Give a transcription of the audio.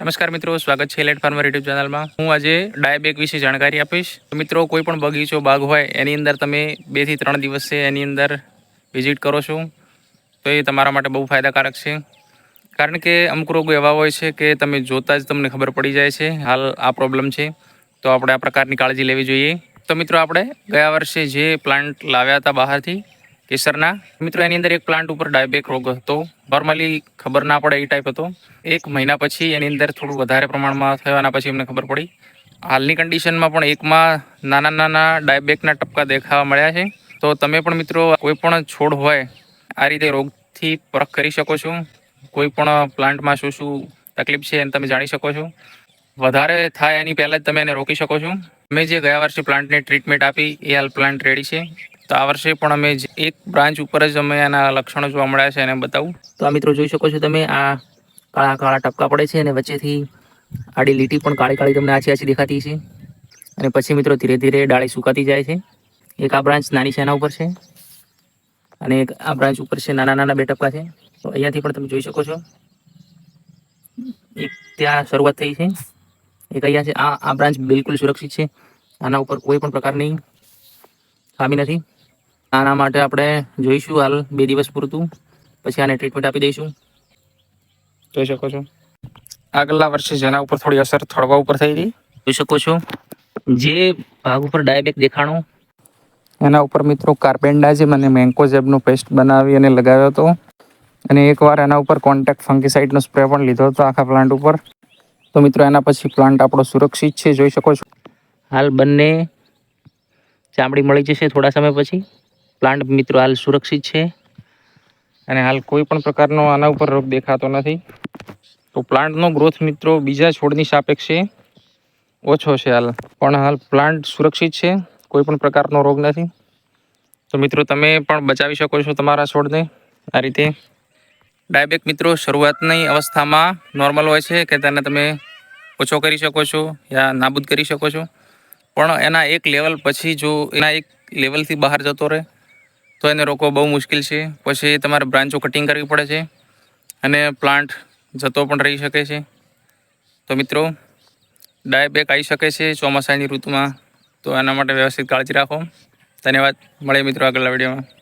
નમસ્કાર મિત્રો, સ્વાગત છે લેટ ફાર્મર યુટ્યુબ ચેનલમાં હું આજે ડાયબેક વિશે જાણકારી આપીશ. મિત્રો, કોઈ પણ બગીચો, બાગ હોય, એની અંદર તમે બેથી ત્રણ દિવસે એની અંદર વિઝિટ કરો છો, તો એ તમારા માટે બહુ ફાયદાકારક છે. કારણ કે અમુક રોગો એવા હોય છે કે તમે જોતાં જ તમને ખબર પડી જાય છે, હાલ આ પ્રોબ્લેમ છે, તો આપણે આ પ્રકારની કાળજી લેવી જોઈએ. તો મિત્રો, આપણે ગયા વર્ષે જે પ્લાન્ટ લાવ્યા હતા બહારથી કેસરના. મિત્રો, એની અંદર એક પ્લાન્ટ ઉપર ડાયબેક રોગ હતો. નોર્મલી ખબર ના પડે એ ટાઈપ હતો. એક મહિના પછી એની અંદર થોડું વધારે પ્રમાણમાં થયો એના પછી અમને ખબર પડી. હાલની કન્ડિશનમાં પણ એકમાં નાના નાના ડાયબેકના ટપકા દેખાવા મળ્યા છે. તો તમે પણ મિત્રો, કોઈ પણ છોડ હોય, આ રીતે રોગથી પરખ કરી શકો છો. કોઈ પણ પ્લાન્ટમાં શું શું તકલીફ છે એને તમે જાણી શકો છો. વધારે થાય એની પહેલાં જ તમે એને રોકી શકો છો. મેં જે ગયા વર્ષે પ્લાન્ટને ટ્રીટમેન્ટ આપી, એ હાલ પ્લાન્ટ રેડી છે. તો આ વર્ષે પણ અમે એક બ્રાન્ચ ઉપર જ અમે આના લક્ષણો જોવા મળ્યા છે એને બતાવું. તો આ મિત્રો જોઈ શકો છો તમે, આ કાળા કાળા ટપકા પડે છે અને વચ્ચેથી આડી લીટી પણ કાળી કાળી તમને આછી આછી દેખાતી છે. અને પછી મિત્રો ધીરે ધીરે ડાળી સુકાતી જાય છે. એક આ બ્રાન્ચ નાની છે ઉપર છે અને એક આ બ્રાન્ચ ઉપર છે નાના નાના બે ટપકા છે. તો અહીંયાથી પણ તમે જોઈ શકો છો. એક ત્યાં શરૂઆત થઈ છે. એક અહીંયા છે. આ આ બ્રાન્ચ બિલકુલ સુરક્ષિત છે. આના ઉપર કોઈ પણ પ્રકારની ખામી નથી. આના માટે આપણે જોઈશું હાલ બે દિવસ પૂરતું. પછી આને ટ્રીટમેન્ટ આપી દઈશું. જોઈ શકો છો. આગલા વર્ષે જેના ઉપર થોડી અસર થોડવા ઉપર થઈ હતી. જોઈ શકો છો. જે ભાગ ઉપર ડાયબેક દેખાણું. એના ઉપર મિત્રો કાર્બેન્ડાઝિમ અને મેન્કોઝેબનો પેસ્ટ બનાવી અને લગાવ્યો હતો. અને એકવાર એના ઉપર કોન્ટેક્ટ ફંકીસાઇડનો સ્પ્રે પણ લીધો હતો આખા પ્લાન્ટ ઉપર. તો મિત્રો એના પછી પ્લાન્ટ આપણો સુરક્ષિત છે જોઈ શકો છો. હાલ બંને ચામડી મળી જશે થોડા સમય પછી. પ્લાન્ટ મિત્રો હાલ સુરક્ષિત છે અને હાલ કોઈ પણ પ્રકારનો આના ઉપર રોગ દેખાતો નથી. તો પ્લાન્ટનો ગ્રોથ મિત્રો બીજા છોડની સાપેક્ષે ઓછો છે હાલ. પણ હાલ પ્લાન્ટ સુરક્ષિત છે, કોઈ પણ પ્રકારનો રોગ નથી. તો મિત્રો તમે પણ બચાવી શકો છો તમારા છોડને આ રીતે. ડાયબેક મિત્રો શરૂઆતની અવસ્થામાં નોર્મલ હોય છે કે તેને તમે ઓછો કરી શકો છો યા નાબૂદ કરી શકો છો. પણ એના એક લેવલ પછી જો એના એક લેવલથી બહાર જતો રહે તો એને રોકવો બહુ મુશ્કેલ છે. પછી તમારે બ્રાન્ચો કટિંગ કરવી પડે છે અને પ્લાન્ટ જતો પણ રહી શકે છે. તો મિત્રો ડાયબેક આવી શકે છે ચોમાસાની ઋતુમાં. તો એના માટે વ્યવસ્થિત કાળજી રાખો. ધન્યવાદ. મળીએ મિત્રો આગળના વિડીયોમાં.